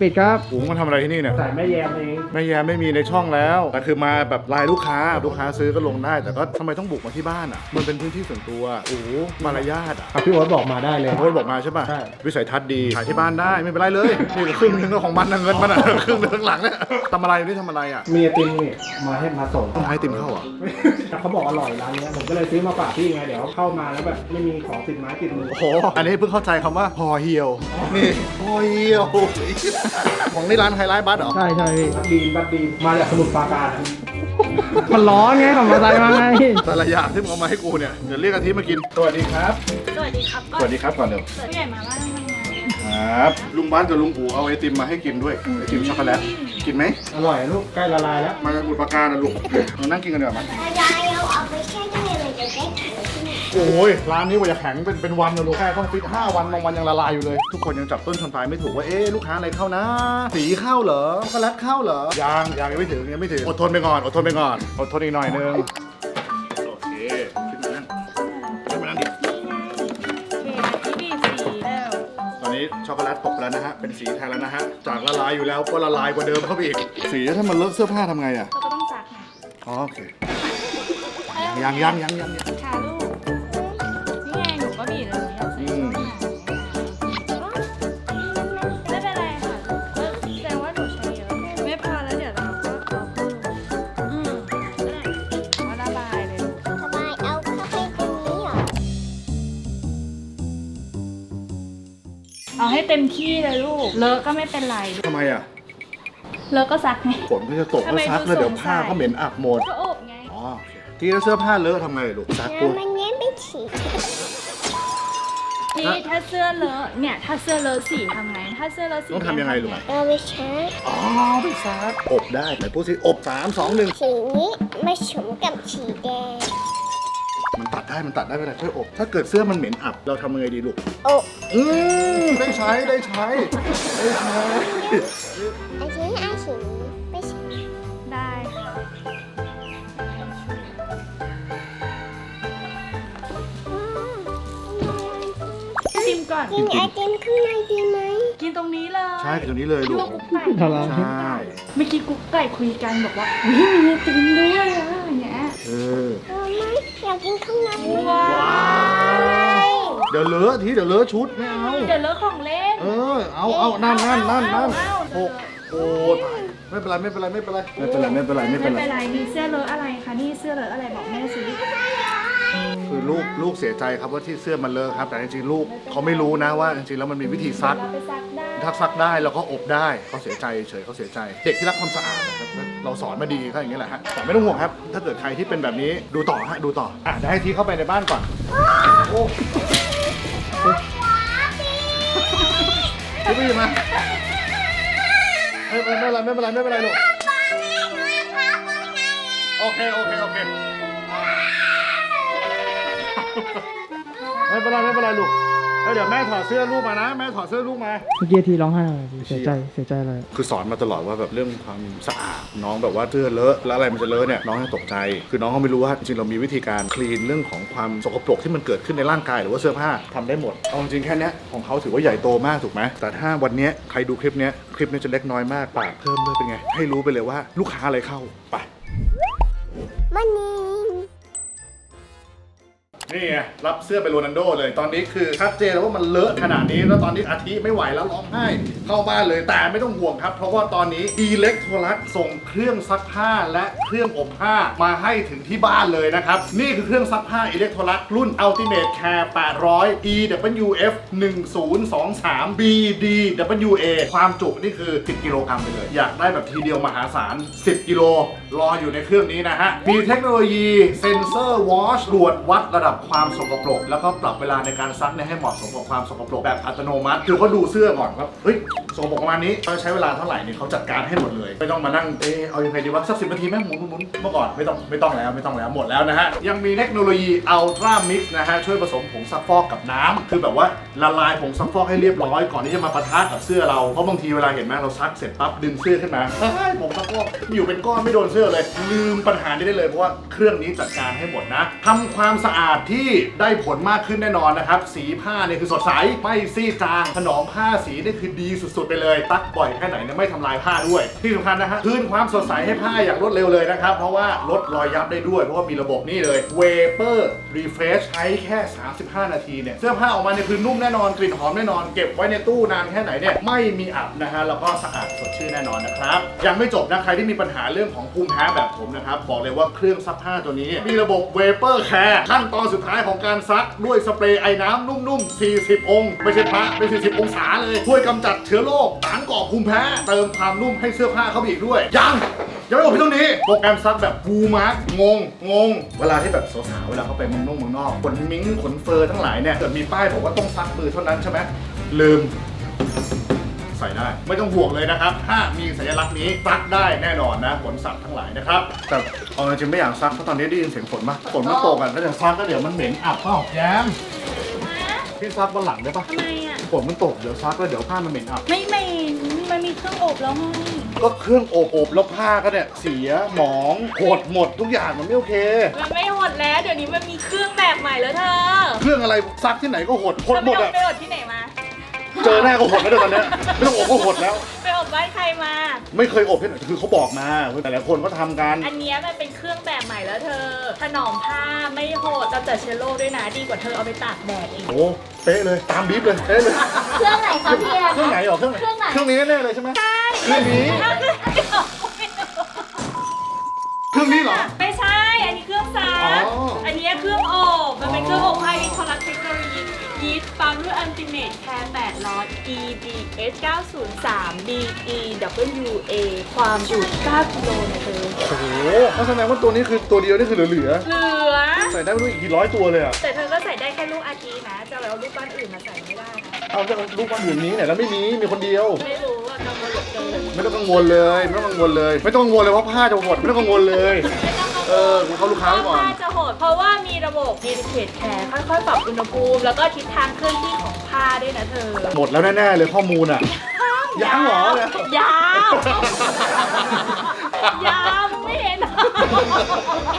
ปิดครับหูมันทำอะไรที่นี่เนี่ยใส่แม่แยมเองแม่แยมไม่มีในช่องแล้วแต่คือมาแบบไลน์ลูกค้า ลูกค้าซื้อก็ลงได้ แต่ก็ทำไมต้องบุกมาที่บ้านอะ มันเป็นพื้นที่ส่วนตัว โอ้โหมารยาทอะอะพี่โอ๊ตบอกมาได้เลย โค้ชบอกมาใช่ป่ะ ใช่ วิสัยทัศน์ดีขายที่บ้านได้ไม่เป็นไรเลย นี่ก็ครึ่งหนึงก็ของมันนะเงินมันอะ ครึ่งหนึงข้างหลังเนี่ยทำอะไรนี่ทำอะไรอะมีไอติมนี่มาให้มาส่ง ต้องให้ติมเข้าเหรอะแต่เขาบอกอร่อยร้านเนี้ยผมก็เลยซื้อมาฝากพี่ไงเดี๋ยวเข้ามาแล้วแบบไม่มีของติดไม้ติดมือ โอ้โห อันนี้เพิ่งเข้าใจคำว่าพอเหี่ยว นี่พอเหี่ยวของในร้านไฮไลท์บัสเหรอ ใช่ใช่พี่บัดดีนบัดดีนมาจากสมุทรปราการนะมันร้อนไงขับมอเตอร์ไซค์มาไงแต่ละอย่างที่มึงเอามาให้กูเนี่ย เดี๋ยวเรียกอาทิตย์มากิน สวัสดีครับ สวัสดีครับสวัสดีครับก่อนเดี๋ยวผู้ใหญ่มาบ้านทำงานครับ ลุงบ้านกับลุงอูเอาไอติมมาให้กินด้วย ไอติมช็อกโกแลต กินไหม อร่อยลูกใกล้ละลายแล้ว มาจากอุดปราการนะลูกมานั่งกินกันเดี๋ยวามั้ยยาย โอ้ยร้านนี้กว่าจะแข็งเป็นเป็นวันนะลูกแค่ต้องฟิต5วันบางวันยังละลายอยู่เลย ทุกคนยังจับต้นชนปลายไม่ถูกว่าเอ๊ะลูกค้าอะไรเข้านะ สีเข้าเหรอช็อกโกแลตเข้าเหรอยังยังยังไม่ถึงยังไม่ถึงอดทนไปก่อนอดทนไปก่อนอดทนอีกหน่อยนึงโอเคขึ้นมานั่งขึ้นมานั่งดิเคที่ดีสีแล้วตอนนี้ช็อกโกแลตตกแล้วนะฮะเป็นสีแทนแล้วนะฮะจากละลายอยู่แล้วก็ละลายกว่าเดิมเข้าไปอีกสีถ้ามันเลอะเสื้อผ้าทำไงอะเราก็ต้องซักไงอ๋อโอเคยังยังยังยังยัง ให้เต็มที่เลยลูก เลอะก็ไม่เป็นไร ทำไมอะเลอะก็ซักไง ฝนก็จะตกทำก็ไมซักดูแล้วเดี๋ยวสงสัย ผ้าก็เหม็นอับหมดก็อบไง อ๋อโอเคทีแล้วเสื้อผ้าเลอะทำไงลูกซักแล้ปุ๊วบมันเนี้ยไม่ฉีดพี่ถ้าเสื้อเลอะเนี่ย ถ้าเสื้อเลอะสีทำไง ถ้าเสื้อเลอะสีต้องทำยังไงลูกเอาไปใช้อ๋อไปซักอบได้ไหนพูดสิอบสามสองหนึ่งสีนี้มาฉมกับสีแดง มันตัดได้มันตัดได้ไม่เป็นไรค่อยอบ ถ้าเกิดเสื้อมันเหม็นอับเราทำยังไงดีลูกโอ้อืมได้ใช้ได้ใช้ได้ใช้อันนี้อันสีนี้ไม่ใช่ได้ค่ะชิมก่อน กินไอติมข้างในดีไหมกินตรงนี้เลยใช่ตัวนี้เลยลูยั่กวกุ๊กไก่ทาราใช่เมื่อกี้กุ๊กไก่คุยกันบอกว่าอุ๊ยมีไอติมด้วยอะอย่างเงี้ย เออ เอาไหมอยากกินข้างใน ว้าว เดี๋ยวเลอะทีเดี๋ยวเลอะชุดไม่เอา เดี๋ยวเลอะของเล่น เออ เอาเอานั่นนั่นนั่นนั่นเอาเอาโอ้โอ้ตายไม่เป็นไรไม่เป็นไรไม่เป็นไรไม่เป็นไรไม่เป็นไรไม่ไม่เป็นไรเป็นไรมีเสื้อเลอะอะไรคะนี่เสื้อเลอะอะไรบอกแม่สิคือลูกลูกเสียใจครับว่าที่เสื้อมันเลอะครับ แต่จริงๆลูกเขาไม่รู้นะว่าจริงๆแล้วมันมีวิธีซัก เราไปซักได้ถ้าซักได้แล้วก็อบได้เขาเสียใจเฉยเขาเสียใจเด็กที่รักความสะอาดนะครับเราสอนมาดีก็อย่างนี้แหละฮะแต่ไม่ต้องห่วงครับ ถ้าเกิดใครที่เป็นแบบนี้ดูต่อฮะดูต่ออะเดี๋ยวให้ทีเข้าไปในบ้านก่อนโอ้ พี่พี่มาไม่เป็นไรไม่เป็นไรไม่เป็นไรลูกโอเคโอเคโอเคไม่เป็นไรไม่เป็นไรลูก แล้วเดี๋ยวแม่ถอดเสื้อลูกมานะ แม่ถอดเสื้อลูกมา เมื่อกี้ทีร้องไห้อะไรเสียใจเสียใจเลยคือสอนมาตลอดว่าแบบเรื่องความสะอาดน้องแบบว่าเสื้อเลอะแล้วอะไรมันจะเลอะเนี่ยน้องจะตกใจ คือน้องเขาไม่รู้ว่าจริงๆเรามีวิธีการคลีนเรื่องของความสกปรกที่มันเกิดขึ้นในร่างกายหรือว่าเสื้อผ้าทำได้หมดเอาจริงๆแค่เนี้ยของเขาถือว่าใหญ่โตมากถูกไหมแต่ถ้าวันเนี้ยใครดูคลิปเนี้ยคลิปเนี้ยจะเล็กน้อยมากปากเพิ่มด้วยเป็นไง ให้รู้ไปเลยว่าลูกค้าอะไรเข้าไปมั นี่ไงรับเสื้อไปโรนัลโดเลย ตอนนี้คือชัดเจนแล้วว่ามันเลอะขนาดนี้ แล้วตอนนี้อาทิไม่ไหวแล้วร้องไห้เข้าบ้านเลยแต่ไม่ต้องห่วงครับ เพราะว่าตอนนี้อิเล็กโทรลักส่งเครื่องซักผ้าและเครื่องอบผ้ามาให้ถึงที่บ้านเลยนะครับ นี่คือเครื่องซักผ้าอิเล็กโทรลักรุ่น Ultimate Care 800 EWF 1023 BDWA ความจุนี่คือ 10 กิโลกรัมไปเลย อยากได้แบบทีเดียวมหาศาล 10 กิโลรออยู่ในเครื่องนี้นะฮะมีเทคโนโลยีเซนเซอร์วอชตรวจวัดระดับความสกปรก แล้วก็ปรับเวลาในการซักเนี่ยให้เหมาะสมกับความสกปรกแบบอัตโนมัติ คือเขาดูเสื้อก่อนว่าเฮ้ยสกปรกประมาณนี้เขาใช้เวลาเท่าไหร่เนี่ยเขาจัดการให้หมดเลยไม่ต้องมานั่งเอะเอายังไงดีวะสักสิบนาทีแม่งหมุนหมุนหมุนเมื่อก่อนไม่ต้องไม่ต้องแล้วไม่ต้องแล้วหมดแล้วนะฮะยังมีเทคโนโลยี Ultra Mix นะฮะช่วยผสมผงซักฟอกกับน้ำคือแบบว่าละลายผงซักฟอกให้เรียบร้อยก่อนที่จะมาปะทะกับเสื้อเราเพราะบางทีเวลาเห็นไหมเราซักเสร็จปั๊บดึงเสื้อขึ้นมาเฮ้ยผงซักฟอกอยู่เป็นก้อนไม่โดนเสื้อเลย ลืมปัญหานี้ได้เลยเพราะว่าเครื่องนี้จัดการให้หมดนะทำความสะอาดที่ได้ผลมากขึ้นแน่นอนนะครับ สีผ้าเนี่ยคือสดใส ไม่ซีดจางถนอมผ้าสีนี่คือดีสุดๆไปเลยตักบ่อยแค่ไหนเนี่ยไม่ทำลายผ้าด้วย ที่สำคัญนะฮะคืนความสดใสให้ผ้าอย่างรวดเร็วเลยนะครับ เพราะว่าลดรอยยับได้ด้วย เพราะว่ามีระบบนี่เลย Vapor Refresh ใช้แค่ 35 นาทีเนี่ยเสื้อผ้าออกมาเนี่ยคือนุ่มแน่นอนกลิ่นหอมแน่นอนเก็บไว้ในตู้นานแค่ไหนเนี่ยไม่มีอับนะฮะแล้วก็สะอาดสดชื่นแน่นอนนะครับ ยังไม่จบนะใครที่มีปัญหาเรื่องของภูมิแพ้แบบผมนะครับบอกเลยว่าเครื่องซักผ้าตัวนี้ มีระบบ Vapor Care ขั้นตอนสุดท้ายของการซักด้วยสเปรย์ไอ้น้ำนุ่มๆ 40 องค์ ไม่ใช่พระเป็น 40 องศาเลยช่วยกำจัดเชื้อโรคสารก่อภูมิแพ้ เติมความนุ่มให้เสื้อผ้าเข้าไปอีกด้วย ยังยังไม่หมดเพียงเท่านี้โปรแกรมซักแบบบูมาร์กงง งง เวลาที่แบบสาวๆเวลาเขาไปเมืองนอกเมืองนอกขนมิ้งขนเฟอร์ทั้งหลายเนี่ยเกิดมีป้ายบอกว่าต้องซักมือเท่านั้นใช่ไหมลืม ใส่ได้ ไม่ต้องห่วงเลยนะครับ ถ้ามีสัญลักษณ์นี้ซักได้แน่นอนนะขนสัตว์ทั้งหลายนะครับ แต่เอาจริงๆไม่อยากซักเพราะตอนนี้ได้ยินเสียงฝนมากฝนมันตกอะถ้าจะซักก็เดี๋ยวมันเหม็นอับเปล่าแยมพี่ซักบนหลังได้ปะทำไมอะ ฝนมันตกเดี๋ยวซักแล้วเดี๋ยวผ้ามันเหม็นอับ ไม่เหม็นมันมีเครื่องอบแล้วไงก็เครื่องอบอบแล้วผ้าก็เนี่ยเสียหมองหดหมดทุกอย่างมันไม่โอเค มันไม่หดแล้ว เดี๋ยวนี้มันมีเครื่องแบบใหม่แล้วเธอเครื่องอะไรซักที่ไหนก็หดหดเธอหมไปดอบอะ ไปอบที่ไหนมา เจอหน้าก็หดแล้วเดี๋ยวตอนเนี้ยไม่ต้องอบก็หดแล้ว ไปอบบ้านใครมา ไม่เคยอบที่ไหนคือเขาบอกมาแต่ละคนก็ทำกัน อันเนี้ยมันเป็นเครื่องแบบใหม่แล้วเธอ ถนอมผ้าไม่โหดกำจัดเชื้อโรคด้วยนะ ดีกว่าเธอเอาไปตากแดดอีก โอ้เป๊ะเลยตามบีบเลยเป๊ะเลย เครื่องไหนคะพี่แอนเครื่องไหนเหรอเครื่องไหนเครื่องไหน เครื่องนี้แน่ๆเลยใช่ไหม ใช่เครื่องนี้เครื่อง นี้เหรอ ไม่ใช่ อันนี้เครื่องซัอ๋กออันเนี้ยเครื่องอบมันเป็นเครื่องอบไฮคอลักเทคโนโลยียีสต์ปั๊มด้วยอันติเมทแคร์8ล้อ EBS 903 DEWA ความจุ9กิโลนะเธอโอ้โหนั่นแสดงว่าตัวนี้คือตัวเดียวนี่คือเหลือเหลือ ๆใส่ได้ไม่รู้อีกกี่ร้อยตัวเลยอะ แต่เธอก็ใส่ได้แค่ลูกอาจีนะ จะเอาลูกบ้านอื่นมาใส่ไม่ได้นะเอาจะลูกบ้านอื่นนี้เนี่ยแล้วไม่มีมีคนเดียว ไม่รู้ ไม่ต้องกังวลเลย ไม่ต้องกังวลเลย ไม่ต้องกังวลเลยว่าผ้าจะหดไม่ต้องกังวลเลย ไม่ต้องกังวลเออกูเข้าลูกค้าไว้ก่อน ผ้าจะโหดเพราะว่ามีระบบ Dedicate Care ค่อยๆปรับอุณหภูมิแล้วก็ทิศทางเคลื่อนที่ของผ้าด้วยนะเธอหมดแล้วแน่ๆเลยข้อมูลอะ ยังเหรอเนี่ย ยาวยาวมึงไม่เห็นเหรอ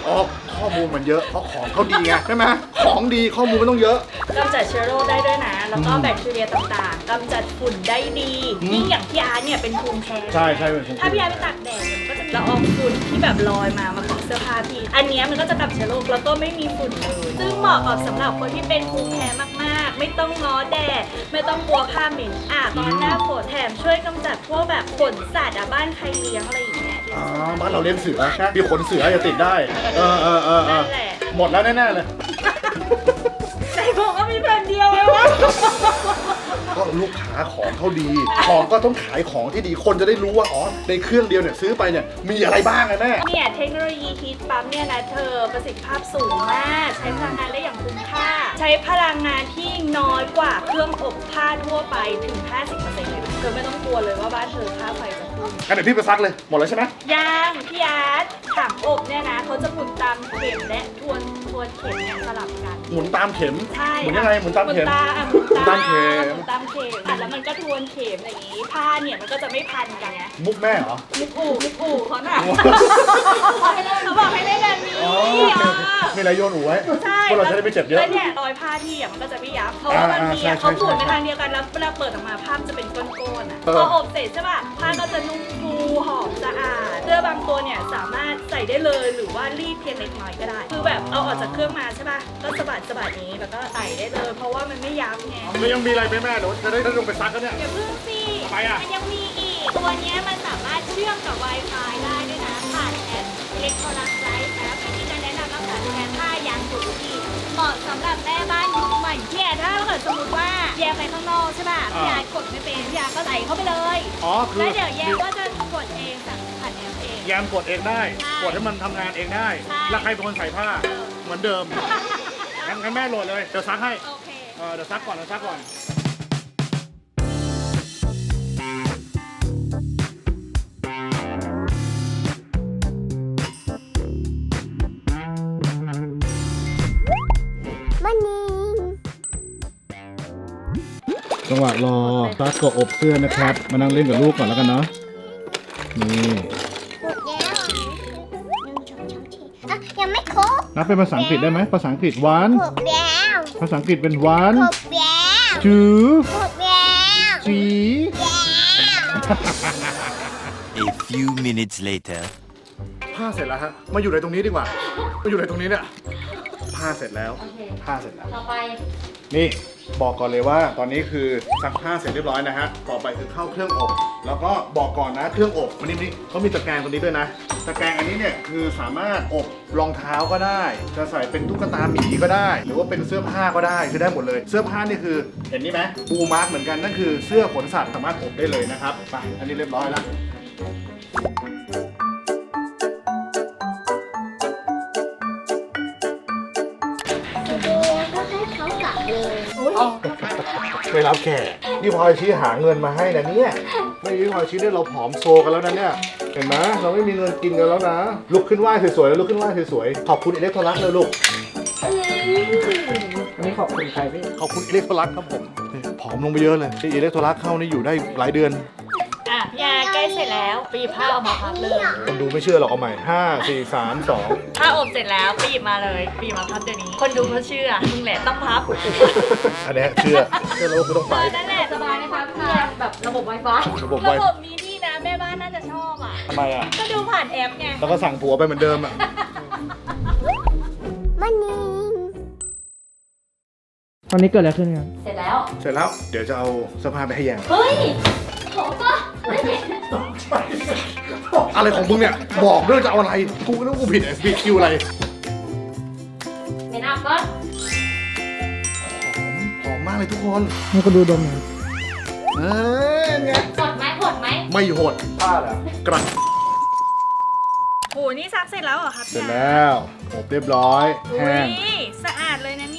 อ๋อ ข้อมูลมันเยอะเพราะของเขาดีไงใช่ไหมของดีข้อมูลมันต้องเยอะ กำจัดเชื้อโรคได้ด้วยนะ แล้วก็แบคทีเรียต่างๆกำจัดฝุ่นได้ดีอืม ยิ่งอย่างพี่อาร์ตเนี่ยเป็นภูมิแพ้ใช่ใช่เป็นภูมิแพ้ถ้าพี่อาร์ตไปตากแดดเนี่ยมันก็จะมีละอองฝุ่นที่แบบลอยมามาเกาะเสื้อผ้าพี่อันเนี้ยมันก็จะกำจัดเชื้อโรคแล้วก็ไม่มีฝุ่นเลยซึ่งเหมาะกับสำหรับคนที่เป็นภูมิแพ้มากๆ ไม่ต้องง้อแดดไม่ต้องกลัวผ้าเหม็นอาบตอนหน้าฝนแถมช่วยกำจัดพวกแบบขนสัตว์อะบ้านใครเลี้ยงอะไรอย่างเงี้ยอ๋อ บ้านเราเลี้ยงเสือมีขนเสืออย่าติดได้ เออเออเออเอนั่อนแหละ หมดแล้วแน่ๆเลย ใจผมก็มีแผ่นเดียวเลยวะก็ลูกค้าของเขาดี ของก็ต้องขายของที่ดีคนจะได้รู้ว่าอ๋อในเครื่องเดียวเนี่ยซื้อไปเนี่ยมีอะไรบ้างไงแม่ เนี่ยเทคโนโลยีฮีทปั๊มเนี่ยนะเธอประสิทธิภาพสูงมาก ใช้พลังงานได้อย่างคุ้มค่า ใช้พลังงานที่น้อยกว่าเครื่องอบผ้าทั่วไปถึง50%เลยนะ เธอไม่ต้องกลัวเลยว่าบ้านเธอค่าไฟจะขึ้นงั้นเดี๋ยวพี่ไปซักเลย หมดแล้วใช่ไหมยังพี่อาร์ต ถังอบเนี่ยนะเขาจะหมุนตามเข็มและทวนทวนเข็มเนี่ยสลับกัน หมุนตามเข็มใช่หมุนยังไงหมุนตามเข็ม หมุนตามหมุนหมุนตามเข็มหมุนตามเข็มอะแล้วมันก็ทวนเข็มอย่างนี้ผ้าเนี่ยมันก็จะไม่พันกันไงมุกแม่เหรอ มุกอู่มุกอู่เขาน่ะเขาบอกให้เล่นแบบนี้อ๋ออะมีอะไรโยนหูไว้ใช่พวกเราจะได้ไม่เจ็บเยอะ แล้วเนี่ยรอยผ้าที่อะมันก็จะไม่ยับ เพราะว่าบางทีอะอ่าๆใช่เขาหมุนใช่ไปทางเดียวกันแล้วเวลาเปิดออกมาผ้ามันจะเป็นก้อนๆอะ เออ พออบเสร็จใช่ป่ะผ้าก็จะนุ่มฟูหอมสะอาด เสื้อบางตัวเนี่ยสามารถใส่ได้เลยหรือว่ารีดเพียงเล็กน้อยก็ได้ คือแบบเอาออกจากเครื่องมาใช่ป่ะก็สะบัดสะบัดนี้แล้วก็ใส่ได้เลย เพราะว่ามันไม่ยับไงแล้วยังมีอะไรไหมแม่เดี๋ยวจะได้ลงไปซักกันเนี่ยอย่าเพิ่งสิทำไมอะมันยังมีอีก ตัวเนี้ยมันสามารถเชื่อมกับ Wi-Fi ได้ด้วยนะผ่านแอป Electrolux Life แอปที่จะแนะนำรักษาดูแลผ้ายางถูกวิธีเหมาะสำหรับแม่บ้านยุคใหม่ที่ถ้าเกิดสมมติว่าแยกไปข้างนอกใช่ป่ะอ่าพี่ยากดไม่เป็นพี่ยาก็ใส่เข้าไปเลยอ๋อคือแล้วเดี๋ยวแยกก็จะกดเองสั่งผ่าน แอปเองแยมกดเองได้ใช่กดให้มันทำงานเองได้ใช่แล้วใครเป็นคนใส่ผ้า เหมือนเดิมงั้นงั้นแม่โหลดเลย เดี๋ยวซักให้ โอเค เออเดี๋ยวซักก่อนเดี๋ยวซักก่อนมันนี่จังหวะรอซักกับอบเสื้อนะครับ มานั่งเล่นกับลูกก่อนแล้วกันเนาะ นี่ นึ่งสองสามสี่อะยังไม่ครบนับเป็นภาษาอังกฤษได้ไหมภาษาอังกฤษ one หกแล้วภาษาอังกฤษเป็น one หกแล้ว two หกแล้ว three A few minutes later. ผ้าเสร็จแล้วฮะ มาอยู่ในตรงนี้ดีกว่า มาอยู่ในตรงนี้เนี่ยผ้าเสร็จแล้วผ้าเสร็จแล้ว ต่อไป นี่ บอกก่อนเลยว่าตอนนี้คือซักผ้าเสร็จเรียบร้อยนะฮะ ต่อไปคือเข้าเครื่องอบ แล้วก็บอกก่อนนะเครื่องอบมันนี่นี่เขามีตะแกรงตรงนี้ด้วยนะ ตะแกรงอันนี้เนี่ยคือสามารถอบรองเท้าก็ได้ จะใส่เป็นตุ๊กตาหมีก็ได้ หรือว่าเป็นเสื้อผ้าก็ได้คือได้หมดเลย เสื้อผ้านี่คือเห็นนี่ไหมบูมาร์กเหมือนกันนั่นคือเสื้อขนสัตว์สามารถอบได้เลยนะครับไปอันนี้เรียบร้อยแล้ว ไม่รับแขกนี่พลอยชี้หาเงินมาให้นะเนี่ยไม่มีพลอยชี้เนี่ยเราผอมโซกันแล้วนะเนี่ยเห็นไหมเราไม่มีเงินกินกันแล้วนะลุกขึ้นไหว้สวยๆแล้วลุกขึ้นไหว้สวยๆขอบคุณอิเล็กโทรลักเลยลูกอันนี้ขอบคุณใครพี่ขอบคุณอิเล็กโทรลักครับผมนี่ผอมลงไปเยอะเลยที่อิเล็กโทรลักเข้านี่อยู่ได้หลายเดือน อะพี่อาใกล้เสร็จแล้วไปหยิบผ้าออกมาพับเลยคนดูไม่เชื่อหรอกเอาใหม่ห้าสี่สามสองผ้าอบเสร็จแล้วไปหยิบมาเลยไปหยิบมาพับเดี๋ยวนี้ คนดูเขาเชื่อมึงแหละต้องพับอันเนี้ยเชื่อเชื่อแล้วว่ากูต้องไป นั่นแหละสบายนะคะพี่แอมแบบระบบ Wi-Fi ระบบไวระบบนี้นี่นะแม่บ้านน่าจะชอบอะ ทำไมอะ ก็ดูผ่านแอปไง แล้วก็สั่งผัวไปเหมือนเดิมอะมันนี่ตอนนี้เกิดอะไรขึ้นกันเสร็จแล้ว เสร็จแล้วเดี๋ยวจะเอาเสื้อผ้าไปให้แยม เฮ้ยโถป่ะไม่เห็น อะไรของมึงเนี่ย บอกด้วยจะเอาอะไร กูก็นึกว่ากูผิดอะผิดคิวอะไรเห็นอัพก็หอมหอมมากเลยทุกคนให้คนดูดมหน่อยเออไงกดไหมกดไหมไม่โหดผ้าแล้วกระโหนี่ซักเสร็จแล้วเหรอครับเสร็จแล้วอบเรียบร้อยอุ้แห้งยสะอาดเลยนะเนี่ย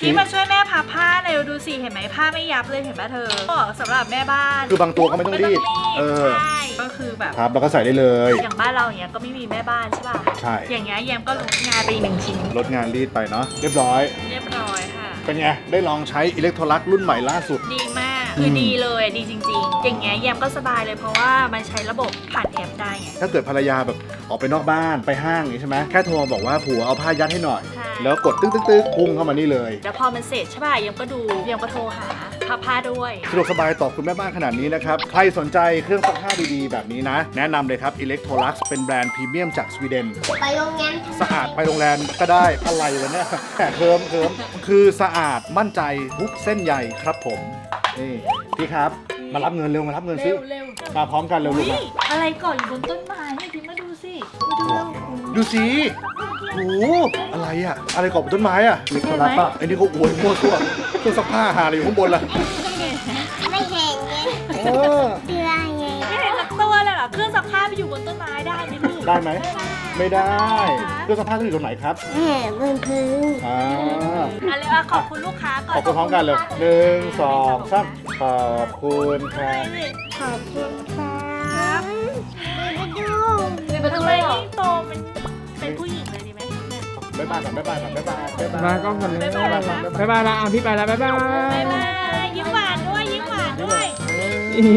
ที่มาช่วยแม่พับผ้าเร็วดูสิเห็นไหมผ้าไม่ยับเลยเห็นปะเธอบอกสำหรีบแม่บ้านคือบางตัวก็ไม่ต้องรีดเออใช่ก็คือแบบครับแล้วก็ใส่ได้เลย อย่างบ้านเราอย่างเงี้ยก็ไม่มีแม่บ้านใช่ป่ะใช่ อย่างเงี้ยแยมก็ลดงานไปอีกหนึ่งชิ้นลดงานรีดไปเนาะเรียบร้อย เรียบร้อยค่ะ เป็นไง ได้ลองใช้อิเล็กโทรลักรุ่นใหม่ล่าสุด ดีมากคือดีเลยดีจริง ๆ อย่างเงี้ยแยมก็สบายเลยเพราะว่ามันใช้ระบบผ่านแอปได้ไงถ้าเกิดภรรยาแบบออกไปนอกบ้านไปห้างอย่างนี้ใช่ไหมแค่โทรมาบอกว่าผัวเอาผ้ายัดให้หน่อยใช่ แล้วกดตึ๊กตึ๊กตึ๊กพุ่งเข้ามานี่เลย แล้วพอมันเสร็จใช่ป่ะแยมก็ดูแยมก็โทรหาพับผ้าด้วยสะดวกสบายต่อคุณแม่บ้านขนาดนี้นะครับ ใครสนใจเครื่องซักผ้าดีๆ แบบนี้นะ แนะนำเลยครับ Electrolux เป็นแบรนด์พรีเมียมจากสวีเดน ไปโรงงานสะอาดไปโรงแรมก็ได้อะไรวะเนี่ยแหมเคิมเคิมคือสะอาดมั่นใจทุกเส้นใยครับผมนี่พี่ครับ มารับเงินเร็วมารับเงินซิเร็วเร็วมาพร้อมกันเร็วลูอุ้กยมาอะไรเก่ออยู่บนต้นไม้เนี่ยพิมพ์มาดูสิมาดูเร็วดูสิ โหอะไรอะอะไรเกาะบนต้นไม้อะใช่ไหมไอ้นี่เขาอวยมั่วซั่วเครื่องซักผ้าหาอะไรอยู่ข้างบนล่ะไม่เห็นไงเออเชื่อไงไม่เห็นสักตัวเลยเหรอ เครื่องซักผ้าไปอยู่บนต้นไม้ได้ไหมลูกได้ไหม ไม่ได้เครื่องซักผ้าต้องอยู่ตรงไหนครับแหมบนพื้นอ่าอะเลยอะขอบคุณลูกค้าก่อนขอบคุณพร้อมกันเลยหนึ่งสองสามขอบคุณครับขอบคุณครับไปดูมีประตูทำไมเลยเหรอนี่โตมันเป็นผู้หญิงเลยดีไหม บ๊ายบายก่อนบ๊ายบายก่อนบ๊ายบายบ๊ายบายมาก็คนเลยบ๊ายบายบ๊ายบายละอะพี่ไปแล้วบ๊ายบาย บ๊ายบายยิ้มหวานด้วยยิ้มหวานด้วยอี